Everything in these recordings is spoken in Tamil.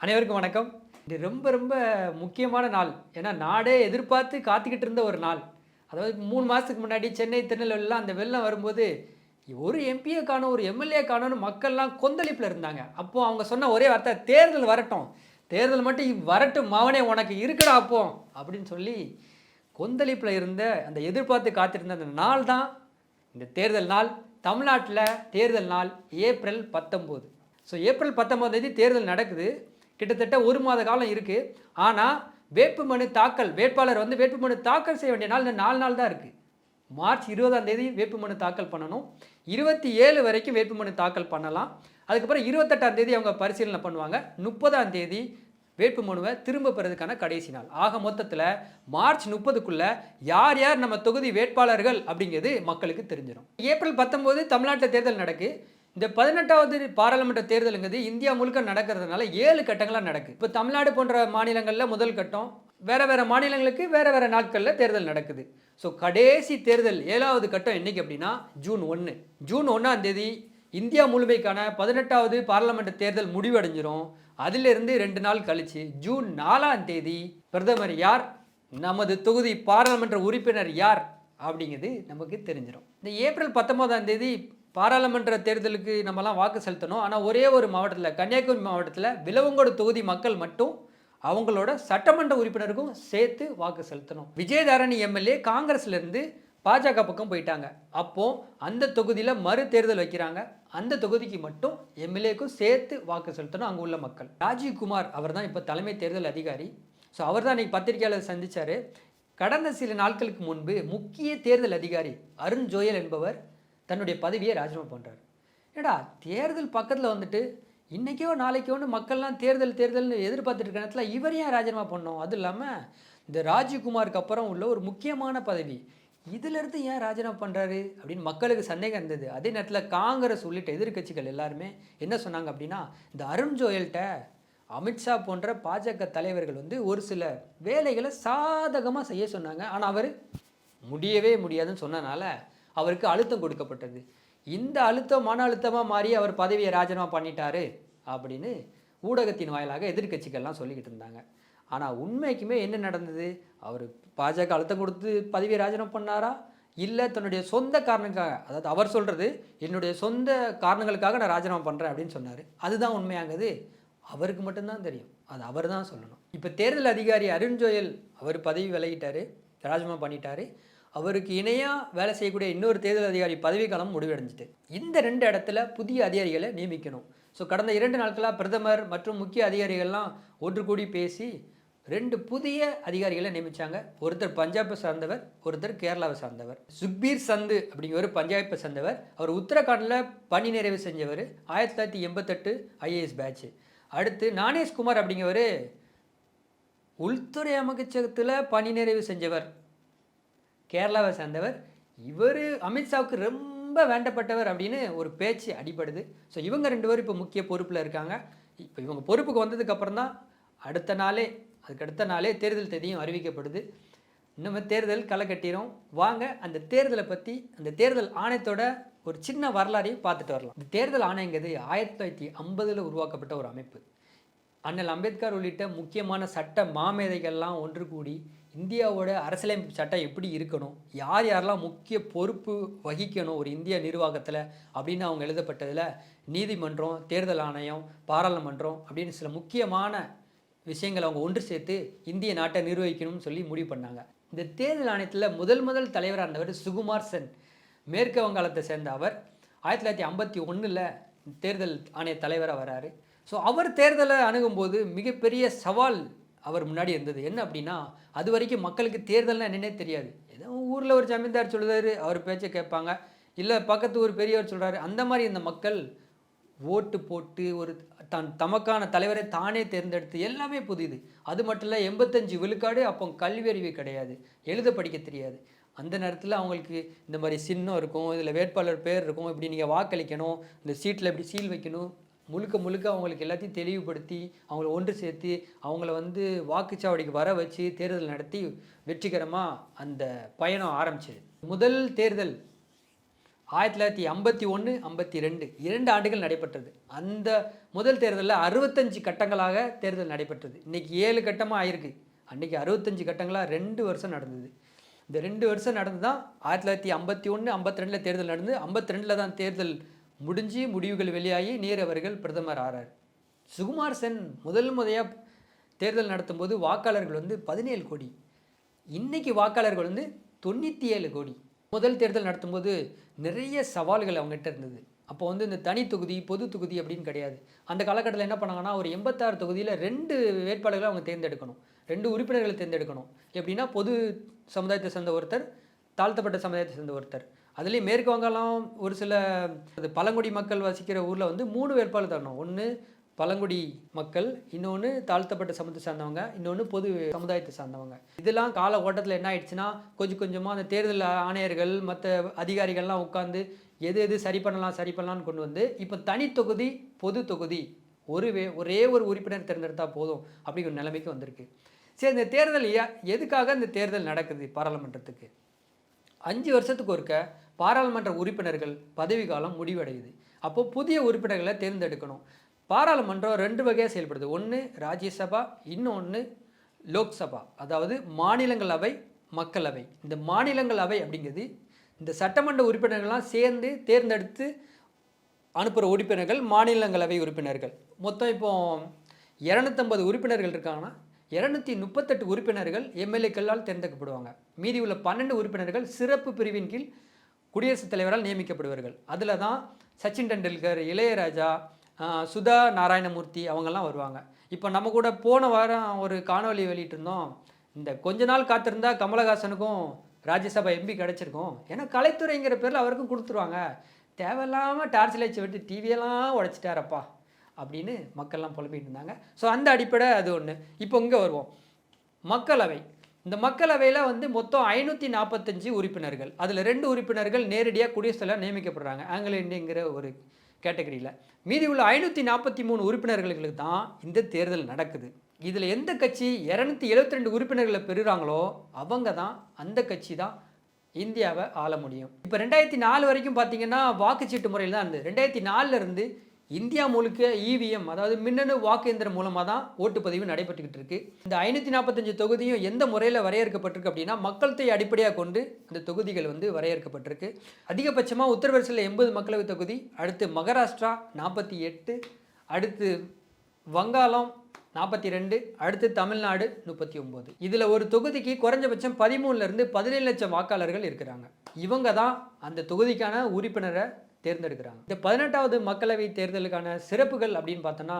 அனைவருக்கும் வணக்கம். இது ரொம்ப ரொம்ப முக்கியமான நாள். ஏன்னா நாடே எதிர்பார்த்து காத்துக்கிட்டு இருந்த ஒரு நாள். அதாவது மூணு மாதத்துக்கு முன்னாடி சென்னை திருநெல்வேலிலாம் அந்த வெள்ளம் வரும்போது ஒரு எம்பியை காணும் ஒரு எம்எல்ஏ காணும்னு மக்கள்லாம் கொந்தளிப்பில் இருந்தாங்க. அப்போ அவங்க சொன்ன ஒரே வார்த்தை தேர்தல் வரட்டும். தேர்தல் மட்டும் வரட்டும் மவனே உனக்கு இருக்கடா அப்போ அப்படின்னு சொல்லி கொந்தளிப்பில் இருந்த அந்த எதிர்பார்த்து காத்திருந்த அந்த நாள் தான் இந்த தேர்தல் நாள். தமிழ்நாட்டில் தேர்தல் நாள் ஏப்ரல் பத்தொம்போது. ஸோ ஏப்ரல் பத்தொம்போது தேதி தேர்தல் நடக்குது. கிட்டத்தட்ட ஒரு மாத காலம் இருக்குது ஆனால் வேட்புமனு தாக்கல் வேட்பாளர் வந்து வேட்புமனு தாக்கல் செய்ய வேண்டிய நாள் இந்த நாலு நாள் தான் இருக்குது மார்ச் இருபதாம் தேதி வேட்புமனு தாக்கல் பண்ணணும். இருபத்தி ஏழு வரைக்கும் வேட்புமனு தாக்கல் பண்ணலாம். அதுக்கப்புறம் இருபத்தெட்டாம் தேதி அவங்க பரிசீலனை பண்ணுவாங்க. முப்பதாம் தேதி வேட்புமனுவை திரும்ப பெறதுக்கான கடைசி நாள். ஆக மொத்தத்தில் மார்ச் முப்பதுக்குள்ளே யார் யார் நம்ம தொகுதி வேட்பாளர்கள் அப்படிங்கிறது மக்களுக்கு தெரிஞ்சிடும் ஏப்ரல் பத்தொம்போது தமிழ்நாட்டில் தேர்தல் நடக்கு. இந்த பதினெட்டாவது பாராளுமன்ற தேர்தலுங்கிறது இந்தியா முழுக்க நடக்கிறதுனால ஏழு கட்டங்களாக நடக்கு. இப்போ தமிழ்நாடு போன்ற மாநிலங்களில் முதல் கட்டம் வேற வேற மாநிலங்களுக்கு வேற வேற நாட்களில் தேர்தல் நடக்குது. ஸோ கடைசி தேர்தல் ஏழாவது கட்டம் என்னைக்கு அப்படின்னா ஜூன் ஒன்று ஜூன் ஒன்றாம் தேதி இந்தியா முழுமைக்கான பதினெட்டாவது பாராளுமன்ற தேர்தல் முடிவடைஞ்சிரும். அதிலிருந்து ரெண்டு நாள் கழிச்சு ஜூன் நாலாம் தேதி பிரதமர் யார்? நமது தொகுதி பாராளுமன்ற உறுப்பினர் யார்? அப்படிங்கிறது நமக்கு தெரிஞ்சிடும் இந்த ஏப்ரல் பத்தொன்பதாம் தேதி பாராளுமன்ற தேர்தலுக்கு நம்மலாம் வாக்கு செலுத்தணும். ஆனால் ஒரே ஒரு மாவட்டத்தில் கன்னியாகுமரி மாவட்டத்தில் விலவங்கோடு தொகுதி மக்கள் மட்டும் அவங்களோட சட்டமன்ற உறுப்பினருக்கும் சேர்த்து வாக்கு செலுத்தணும். விஜயதாரணி எம்எல்ஏ காங்கிரஸ்லேருந்து பாஜக பக்கம் போயிட்டாங்க. அப்போ அந்த தொகுதியில் மறு தேர்தல் வைக்கிறாங்க. அந்த தொகுதிக்கு மட்டும் எம்எல்ஏக்கும் சேர்த்து வாக்கு செலுத்தணும் அங்கே உள்ள மக்கள். ராஜீவ்குமார் அவர் தான் இப்போ தலைமை தேர்தல் அதிகாரி. ஸோ அவர் தான் இன்றைக்கி பத்திரிகையாளர் சந்தித்தார் கடந்த சில நாட்களுக்கு முன்பு முக்கிய தேர்தல் அதிகாரி அருண் ஜோயல் என்பவர் தன்னுடைய பதவியை ராஜினாமா பண்ணுறாரு ஏடா தேர்தல் பக்கத்தில் வந்துட்டு இன்றைக்கோ நாளைக்கோன்னு மக்கள்லாம் தேர்தல் தேர்தல்னு எதிர்பார்த்துட்டு இருக்க நேரத்தில் இவர் ஏன் ராஜினாமா பண்ணோம் அதுவும் இல்லாமல் இந்த ராஜீவ்குமாருக்கு அப்புறம் உள்ள ஒரு முக்கியமான பதவி. இதிலிருந்து ஏன் ராஜினாமா பண்ணுறாரு அப்படின்னு மக்களுக்கு சந்தேகம் இருந்தது. அதே நேரத்தில் காங்கிரஸ் உள்ளிட்ட எதிர்க்கட்சிகள் எல்லாருமே என்ன சொன்னாங்க அப்படின்னா இந்த அருண் ஜோயல்கிட்ட அமித்ஷா போன்ற பாஜக தலைவர்கள் வந்து ஒரு சில வேலைகளை சாதகமாக செய்ய சொன்னாங்க. ஆனால் அவர் முடியவே முடியாதுன்னு சொன்னனால அவருக்கு அழுத்தம் கொடுக்கப்பட்டது. இந்த அழுத்தம் மன அழுத்தமாக மாறி அவர் பதவியை ராஜினாமா பண்ணிட்டாரு அப்படின்னு ஊடகத்தின் வாயிலாக எதிர்க்கட்சிகள்லாம் சொல்லிக்கிட்டு இருந்தாங்க. ஆனால் உண்மைக்குமே என்ன நடந்தது? அவர் பாஜக அழுத்தம் கொடுத்து பதவியை ராஜினாமா பண்ணாரா? இல்லை தன்னுடைய சொந்த காரணங்களுக்காக அதாவது அவர் சொல்கிறது என்னுடைய சொந்த காரணங்களுக்காக நான் ராஜினாமா பண்ணுறேன் அப்படின்னு சொன்னார். அதுதான் உண்மையாங்குது அவருக்கு மட்டும்தான் தெரியும். அது அவர் தான் சொல்லணும். இப்போ தேர்தல் அதிகாரி அருண் ஜோயல் அவர் பதவி விலகிட்டாரு ராஜினாமா பண்ணிட்டாரு. அவருக்கு இணையாக வேலை செய்யக்கூடிய இன்னொரு தேர்தல் அதிகாரி பதவிக்காலம் முடிவடைஞ்சிட்டு. இந்த ரெண்டு இடத்துல புதிய அதிகாரிகளை நியமிக்கணும். ஸோ கடந்த இரண்டு நாட்களாக பிரதமர் மற்றும் முக்கிய அதிகாரிகள்லாம் ஒன்று கூடி பேசி ரெண்டு புதிய அதிகாரிகளை நியமித்தாங்க ஒருத்தர் பஞ்சாபை சார்ந்தவர் ஒருத்தர் கேரளாவை சார்ந்தவர். சுக்பீர் சந்து அப்படிங்கிற பஞ்சாபை சார்ந்தவர். அவர் உத்தரகாண்டில் பணி நிறைவு செஞ்சவர். ஆயிரத்தி தொள்ளாயிரத்தி எண்பத்தெட்டு ஐஏஎஸ் பேட்ச் அடுத்து நானேஷ்குமார் அப்படிங்கிறவர் உள்துறை அமைச்சகத்தில் பணி நிறைவு செஞ்சவர். கேரளாவை சேர்ந்தவர். இவர் அமித்ஷாவுக்கு ரொம்ப வேண்டப்பட்டவர் அப்படின்னு ஒரு பேச்சு அடிபடுது. ஸோ இவங்க ரெண்டு பேரும் இப்போ முக்கிய பொறுப்பில் இருக்காங்க. இப்போ இவங்க பொறுப்புக்கு வந்ததுக்கப்புறம் தான் அடுத்த நாளே அதுக்கு அடுத்த நாளே தேர்தல் தேதியும் அறிவிக்கப்படுது. நம்ம தேர்தல் களை கட்டிரும் வாங்க அந்த தேர்தலை பற்றி அந்த தேர்தல் ஆணையத்தோட ஒரு சின்ன வரலாறையும் பார்த்துட்டு வரலாம். இந்த தேர்தல் ஆணையங்கிறது ஆயிரத்தி தொள்ளாயிரத்தி ஐம்பதில் உருவாக்கப்பட்ட ஒரு அமைப்பு. அண்ணல் அம்பேத்கர் உள்ளிட்ட முக்கியமான சட்ட மாமேதைகள்லாம் ஒன்று கூடி இந்தியாவோட அரசியலமைப்பு சட்டம் எப்படி இருக்கணும்? யார் யாரெல்லாம் முக்கிய பொறுப்பு வகிக்கணும் ஒரு இந்திய நிர்வாகத்தில் அப்படின்னு அவங்க எழுதப்பட்டதில் நீதிமன்றம் தேர்தல் ஆணையம் பாராளுமன்றம் அப்படின்னு சில முக்கியமான விஷயங்களை அவங்க ஒன்று சேர்த்து இந்திய நாட்டை நிர்வகிக்கணும்னு சொல்லி முடிவு பண்ணாங்க. இந்த தேர்தல் ஆணையத்தில் முதல் முதல் தலைவராக இருந்தவர் சுகுமார் சென். மேற்கு வங்காளத்தை சேர்ந்த அவர் ஆயிரத்தி தொள்ளாயிரத்தி ஐம்பத்தி ஒன்றில் தேர்தல் ஆணைய தலைவராக வராரு. ஸோ அவர் தேர்தலை அணுகும்போது மிகப்பெரிய சவால் அவர் முன்னாடி இருந்தது. என்ன அப்படின்னா அது வரைக்கும் மக்களுக்கு தேர்தல்னால் என்னென்னே தெரியாது. ஏதோ ஊரில் ஒரு ஜமீன்தார் சொல்லுதாரு அவர் பேச்சை கேட்பாங்க. இல்லை பக்கத்து ஊர் பெரியவர் சொல்கிறாரு அந்த மாதிரி இந்த மக்கள் ஓட்டு போட்டு ஒரு தன் தமக்கான தலைவரை தானே தேர்ந்தெடுத்து எல்லாமே புதிது. அது மட்டும் இல்லை எண்பத்தஞ்சு விழுக்காடு அப்போ கல்வி அறிவு கிடையாது. எழுத படிக்க தெரியாது. அந்த நேரத்தில் அவங்களுக்கு இந்த மாதிரி சின்னம் இருக்கும் இதில் வேட்பாளர் பேர் இருக்கும் இப்படி நீங்கள் வாக்களிக்கணும் இந்த சீட்டில் இப்படி சீல் வைக்கணும் முழுக்க முழுக்க அவங்களுக்கு எல்லாத்தையும் தெளிவுபடுத்தி அவங்கள ஒன்று சேர்த்து அவங்கள வந்து வாக்குச்சாவடிக்கு வர வச்சு தேர்தல் நடத்தி வெற்றிகரமாக அந்த பயணம் ஆரம்பிச்சது. முதல் தேர்தல் ஆயிரத்தி தொள்ளாயிரத்தி ஐம்பத்தி ஒன்று ஐம்பத்தி ரெண்டு. இரண்டு ஆண்டுகள் நடைபெற்றது. அந்த முதல் தேர்தலில் அறுபத்தஞ்சு கட்டங்களாக தேர்தல் நடைபெற்றது. இன்னைக்கு ஏழு கட்டமாக ஆயிருக்கு. அன்றைக்கி அறுபத்தஞ்சு கட்டங்களாக ரெண்டு வருஷம் நடந்தது. இந்த ரெண்டு வருஷம் நடந்து தான் ஆயிரத்தி தொள்ளாயிரத்தி ஐம்பத்தி ஒன்று ஐம்பத்தி ரெண்டில் தேர்தல் நடந்து ஐம்பத்தி ரெண்டில் தான் தேர்தல் முடிஞ்சு முடிவுகள் வெளியாகி நீர் அவர்கள் பிரதமர் ஆறார். சுகுமார் சென் முதல் முறையாக தேர்தல் நடத்தும்போது வாக்காளர்கள் வந்து பதினேழு கோடி. இன்றைக்கி வாக்காளர்கள் வந்து தொண்ணூற்றி ஏழு கோடி. முதல் தேர்தல் நடத்தும்போது நிறைய சவால்கள் அவங்ககிட்ட இருந்தது. அப்போ வந்து இந்த தனி தொகுதி பொது தொகுதி அப்படின்னு கிடையாது. அந்த காலகட்டத்தில் என்ன பண்ணாங்கன்னா ஒரு எண்பத்தாறு தொகுதியில் ரெண்டு வேட்பாளர்களை அவங்க தேர்ந்தெடுக்கணும். ரெண்டு உறுப்பினர்களை தேர்ந்தெடுக்கணும். எப்படின்னா பொது சமுதாயத்தை சேர்ந்த ஒருத்தர் தாழ்த்தப்பட்ட சமுதாயத்தை சேர்ந்த ஒருத்தர். அதுலேயும் மேற்கு வங்காளம் ஒரு சில அது பழங்குடி மக்கள் வசிக்கிற ஊரில் வந்து மூணு வேட்பாளர் தரணும். ஒன்று பழங்குடி மக்கள் இன்னொன்று தாழ்த்தப்பட்ட சமூகத்தை சார்ந்தவங்க இன்னொன்று பொது சமுதாயத்தை சார்ந்தவங்க. இதெல்லாம் கால ஓட்டத்தில் என்ன ஆயிடுச்சுன்னா கொஞ்சம் கொஞ்சமாக அந்த தேர்தல் ஆணையர்கள் மற்ற அதிகாரிகள்லாம் உட்காந்து எது எது சரி பண்ணலாம் சரி பண்ணலாம்னு கொண்டு வந்து இப்போ தனி தொகுதி பொது தொகுதி ஒரு வே ஒரே ஒரு உறுப்பினர் தேர்ந்தெடுத்தால் போதும் அப்படிங்கிற நிலைமைக்கு வந்திருக்கு. சரி இந்த தேர்தல் ஏ- எதுக்காக இந்த தேர்தல் நடக்குது பாராளுமன்றத்துக்கு? அஞ்சு வருஷத்துக்கு ஒருக்க பாராளுமன்ற உறுப்பினர்கள் பதவிக்காலம் முடிவடையுது. அப்போது புதிய உறுப்பினர்களை தேர்ந்தெடுக்கணும். பாராளுமன்றம் ரெண்டு வகையாக செயல்படுது. ஒன்று ராஜ்யசபா இன்னொன்று லோக்சபா. அதாவது மாநிலங்களவை மக்களவை. இந்த மாநிலங்களவை அப்படிங்கிறது இந்த சட்டமன்ற உறுப்பினர்கள்லாம் சேர்ந்து தேர்ந்தெடுத்து அனுப்புகிற உறுப்பினர்கள் மாநிலங்களவை உறுப்பினர்கள். மொத்தம் இப்போ இரநூத்தம்பது உறுப்பினர்கள் இருக்காங்கன்னா இரநூத்தி முப்பத்தெட்டு உறுப்பினர்கள் எம்எல்ஏக்களால் தேர்ந்தெடுக்கப்படுவாங்க. மீதி உள்ள பன்னெண்டு உறுப்பினர்கள் சிறப்பு பிரிவின் கீழ் குடியரசுத் தலைவரால் நியமிக்கப்படுவார்கள். அதில் தான் சச்சின் டெண்டுல்கர் இளையராஜா சுதா நாராயணமூர்த்தி அவங்கெல்லாம் வருவாங்க. இப்போ நம்ம கூட போன வாரம் ஒரு காணொலி வெளியிட்டிருந்தோம். இந்த கொஞ்ச நாள் காத்திருந்தா கமலஹாசனுக்கும் ராஜ்யசபா எம்பி கிடச்சிருக்கும். ஏன்னா கலைத்துறைங்கிற பேரில் அவருக்கும் கொடுத்துருவாங்க. தேவையில்லாமல் டார்ச் லைட்ஸை விட்டு டிவியெல்லாம் உடைச்சிட்டாரப்பா அப்படின்னு மக்கள்லாம் புலம்பிகிட்டு இருந்தாங்க. ஸோ அந்த அடிப்படை அது ஒன்று இப்போ இங்கே வருவோம். மக்களவை. இந்த மக்களவையில் வந்து மொத்தம் ஐநூற்றி நாற்பத்தஞ்சு உறுப்பினர்கள். அதில் ரெண்டு உறுப்பினர்கள் நேரடியாக குடியரசுத் தலைவர் நியமிக்கப்படுறாங்க. ஆங்கில இந்தியங்கிற ஒரு கேட்டகரியில் மீதி உள்ள ஐநூற்றி நாற்பத்தி மூணு உறுப்பினர்களுக்கு தான் இந்த தேர்தல் நடக்குது. இதில் எந்த கட்சி இரநூத்தி எழுபத்தி ரெண்டு உறுப்பினர்களை பெறுகிறாங்களோ அவங்க தான் அந்த கட்சி தான் இந்தியாவை ஆள முடியும். இப்போ ரெண்டாயிரத்தி நாலு வரைக்கும் பார்த்தீங்கன்னா வாக்குச்சீட்டு முறையில் தான் இருந்தது. ரெண்டாயிரத்தி நாலுலேருந்து இந்தியா முழுக்க இவிஎம் அதாவது மின்னணு வாக்கு எந்திரம் மூலமாக தான் ஓட்டுப்பதிவு நடைபெற்றுக்கிட்டு இருக்கு. இந்த ஐநூற்றி நாற்பத்தஞ்சு தொகுதியும் எந்த முறையில் வரையறுக்கப்பட்டிருக்கு அப்படின்னா மக்கள் தொகை அடிப்படையாக கொண்டு இந்த தொகுதிகள் வந்து வரையறுக்கப்பட்டிருக்கு. அதிகபட்சமாக உத்தரப்பிரதேசில் எண்பது மக்களவை தொகுதி அடுத்து மகாராஷ்டிரா நாற்பத்தி எட்டு அடுத்து வங்காளம் நாற்பத்தி ரெண்டு அடுத்து தமிழ்நாடு முப்பத்தி ஒம்பது. இதில் ஒரு தொகுதிக்கு குறைஞ்சபட்சம் பதிமூணுலேருந்து பதினேழு லட்சம் வாக்காளர்கள் இருக்கிறாங்க. இவங்க தான் அந்த தொகுதிக்கான உறுப்பினரை தேர்ந்தெடுக்கிறாங்க. இந்த பதினெட்டாவது மக்களவை தேர்தலுக்கான சிறப்புகள் அப்படின்னு பார்த்தோன்னா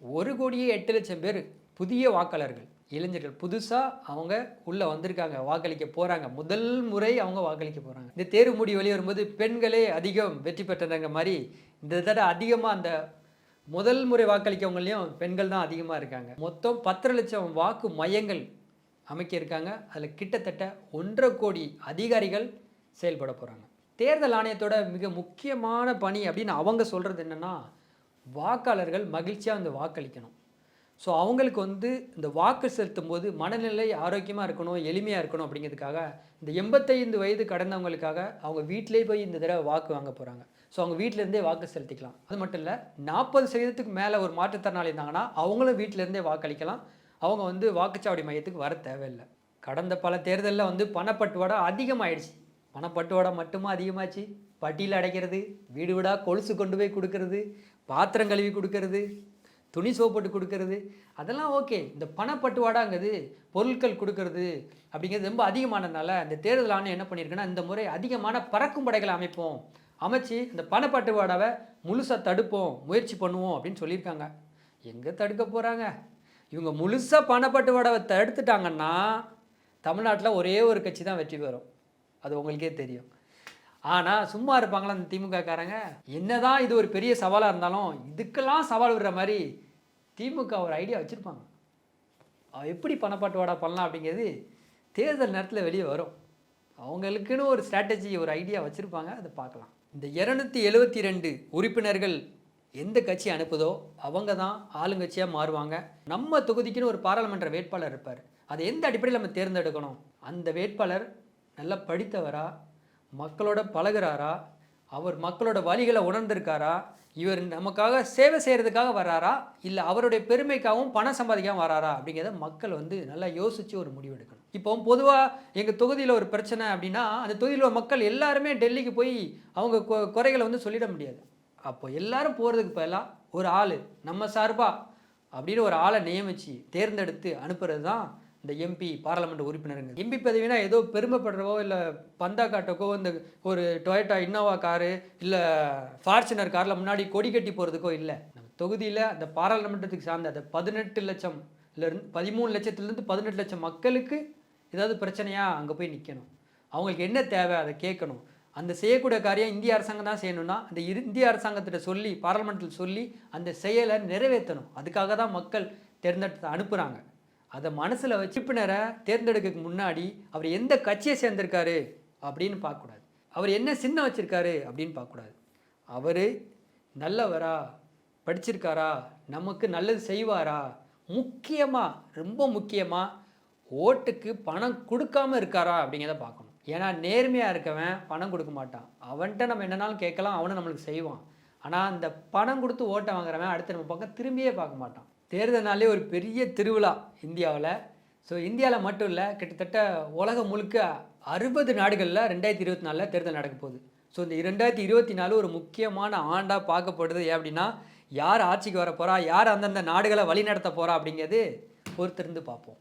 ஒரு கோடியே எட்டு லட்சம் பேர் புதிய வாக்காளர்கள் இளைஞர்கள். புதுசாக அவங்க உள்ளே வந்திருக்காங்க வாக்களிக்க போகிறாங்க முதல் முறை அவங்க வாக்களிக்க போகிறாங்க இந்த தேர்வு முடிவு வெளியே வரும்போது பெண்களே அதிகம் வெற்றி பெற்றதுங்க மாதிரி இந்த தடவை அதிகமாக அந்த முதல் முறை வாக்களிக்கவங்களையும் பெண்கள் தான் அதிகமாக இருக்காங்க. மொத்தம் பத்தரை லட்சம் வாக்கு மையங்கள் அமைக்க இருக்காங்க. அதில் கிட்டத்தட்ட ஒன்றரை கோடி அதிகாரிகள் செயல்பட போகிறாங்க தேர்தல் ஆணையத்தோட மிக முக்கியமான பணி அப்படின்னு அவங்க சொல்கிறது என்னென்னா வாக்காளர்கள் மகிழ்ச்சியாக வந்து வாக்களிக்கணும். ஸோ அவங்களுக்கு வந்து இந்த வாக்கு செலுத்தும் போது மனநிலை ஆரோக்கியமாக இருக்கணும் எளிமையாக இருக்கணும் அப்படிங்கிறதுக்காக இந்த எண்பத்தைந்து வயது கடந்தவங்களுக்காக அவங்க வீட்டிலே போய் இந்த தடவை வாக்கு வாங்க போகிறாங்க ஸோ அவங்க வீட்டிலேருந்தே வாக்கு செலுத்திக்கலாம். அது மட்டும் இல்லை நாற்பது சதவீதத்துக்கு மேலே ஒரு மாற்றுத்திறனாளி இருந்தாங்கன்னா அவங்களும் வீட்டிலேருந்தே வாக்களிக்கலாம். அவங்க வந்து வாக்குச்சாவடி மையத்துக்கு வர தேவையில்லை. கடந்த பல தேர்தலில் வந்து பணப்பட்டுவாடா அதிகமாகிடுச்சு பணப்பட்டுவாடா மட்டுமா அதிகமாச்சு? பட்டியில் அடைக்கிறது வீடு வீடாக கொலுசு கொண்டு போய் கொடுக்கறது பாத்திரம் கழுவி கொடுக்கறது துணி சோப்பட்டு கொடுக்கறது. அதெல்லாம் ஓகே. இந்த பணப்பட்டுவாடாங்கிறது பொருட்கள் கொடுக்கறது அப்படிங்கிறது ரொம்ப அதிகமானதுனால இந்த தேர்தல் ஆணையம் என்ன பண்ணியிருக்குன்னா இந்த முறை அதிகமான பறக்கும் படைகளை அமைப்போம். அமைச்சு இந்த பணப்பட்டுவாடாவை முழுசாக தடுப்போம் முயற்சி பண்ணுவோம் அப்படின்னு சொல்லியிருக்காங்க. எங்கே தடுக்க போகிறாங்க இவங்க முழுசாக பணப்பட்டுவாடாவை தடுத்துட்டாங்கன்னா தமிழ்நாட்டில் ஒரே ஒரு கட்சி தான் வெற்றி பெறும். அது உங்களுக்கே தெரியும். ஆனால் சும்மா இருப்பாங்களா அந்த திமுகக்காரங்க? என்னதான் இது ஒரு பெரிய சவாலாக இருந்தாலும் இதுக்கெல்லாம் சவால் விடுற மாதிரி திமுக ஒரு ஐடியா வச்சுருப்பாங்க. எப்படி பணப்பாட்டுவாடா பண்ணலாம் அப்படிங்கிறது தேர்தல் நேரத்தில் வெளியே வரும். அவங்களுக்குன்னு ஒரு ஸ்ட்ராட்டஜி ஒரு ஐடியா வச்சுருப்பாங்க அதை பார்க்கலாம். இந்த இரநூத்தி எழுபத்தி ரெண்டு உறுப்பினர்கள் எந்த கட்சி அனுப்புதோ அவங்க தான் ஆளுங்கட்சியாக மாறுவாங்க. நம்ம தொகுதிக்குன்னு ஒரு பாராளுமன்ற வேட்பாளர் இருப்பார். அதை எந்த அடிப்படையில் நம்ம தேர்ந்தெடுக்கணும்? அந்த வேட்பாளர் நல்லா படித்தவரா? மக்களோட பழகுறாரா? அவர் மக்களோட வழிகளை உணர்ந்திருக்காரா? இவர் நமக்காக சேவை செய்கிறதுக்காக வராரா இல்லை அவருடைய பெருமைக்காகவும் பணம் சம்பாதிக்காமல் வராரா அப்படிங்கிறத மக்கள் வந்து நல்லா யோசித்து ஒரு முடிவு எடுக்கணும். இப்போ பொதுவாக எங்கள் தொகுதியில் ஒரு பிரச்சனை அப்படின்னா அந்த தொகுதியில் உள்ள மக்கள் எல்லாருமே டெல்லிக்கு போய் அவங்க கொ- குறைகளை வந்து சொல்லிட முடியாது. அப்போ எல்லாரும் போகிறதுக்கு பதிலாக ஒரு ஆள் நம்ம சார்பாக அப்படின்னு ஒரு ஆளை நியமித்து தேர்ந்தெடுத்து அனுப்புறது தான் இந்த எம்பி பாராளுமன்ற உறுப்பினருங்க. எம்பி பதவினா ஏதோ பெருமைப்படுறவோ இல்லை பந்தா காட்டக்கோ இந்த ஒரு டொயட்டா இன்னோவா காரு இல்லை ஃபார்ச்சுனர் காரில் முன்னாடி கொடி கட்டி போகிறதுக்கோ இல்லை. நம்ம தொகுதியில் அந்த பாராளுமன்றத்துக்கு சார்ந்த அந்த பதினெட்டு லட்சம் இருந்து பதிமூணு லட்சத்துலேருந்து பதினெட்டு லட்சம் மக்களுக்கு ஏதாவது பிரச்சனையாக அங்கே போய் நிற்கணும் அவங்களுக்கு என்ன தேவை அதை கேட்கணும். அந்த செய்யக்கூடிய காரியம் இந்திய அரசாங்கம் தான் செய்யணும்னா அந்த இரு- இந்திய அரசாங்கத்திட்ட சொல்லி பாராளுமன்றத்தில் சொல்லி அந்த செயலை நிறைவேற்றணும். அதுக்காக தான் மக்கள் தேர்ந்தெடுத்து அனுப்புகிறாங்க அதை மனசில் வச்சு உறுப்பினரை தேர்ந்தெடுக்க முன்னாடி அவர் எந்த கட்சியை சேர்ந்திருக்காரு அப்படின்னு பார்க்கக்கூடாது. அவர் என்ன சின்ன வச்சுருக்காரு அப்படின்னு பார்க்கக்கூடாது. அவர் நல்லவரா படிச்சிருக்காரா நமக்கு நல்லது செய்வாரா? முக்கியமாக ரொம்ப முக்கியமாக ஓட்டுக்கு பணம் கொடுக்காம இருக்காரா அப்படிங்கிறத பார்க்கணும். ஏன்னா நேர்மையாக இருக்கவன் பணம் கொடுக்க மாட்டான். அவன்கிட்ட நம்ம என்னன்னாலும் கேட்கலாம் அவனும் நம்மளுக்கு செய்வான். ஆனால் அந்த பணம் கொடுத்து ஓட்டை வாங்குறவன் அடுத்து நம்ம பக்கம் திரும்பியே பார்க்க மாட்டான். தேர்தல்னாலே ஒரு பெரிய திருவிழா இந்தியாவில். ஸோ இந்தியாவில் மட்டும் இல்லை கிட்டத்தட்ட உலகம் முழுக்க அறுபது நாடுகளில் ரெண்டாயிரத்தி இருபத்தி நாலில் தேர்தல் நடக்க போகுது. ஸோ இந்த ரெண்டாயிரத்தி இருபத்தி நாலு ஒரு முக்கியமான ஆண்டாக பார்க்கப்படுது. ஏன் அப்படின்னா யார் ஆட்சிக்கு வர போகிறா யார் அந்தந்த நாடுகளை வழி நடத்த போகிறா அப்படிங்கிறது பொறுத்திருந்து பார்ப்போம்.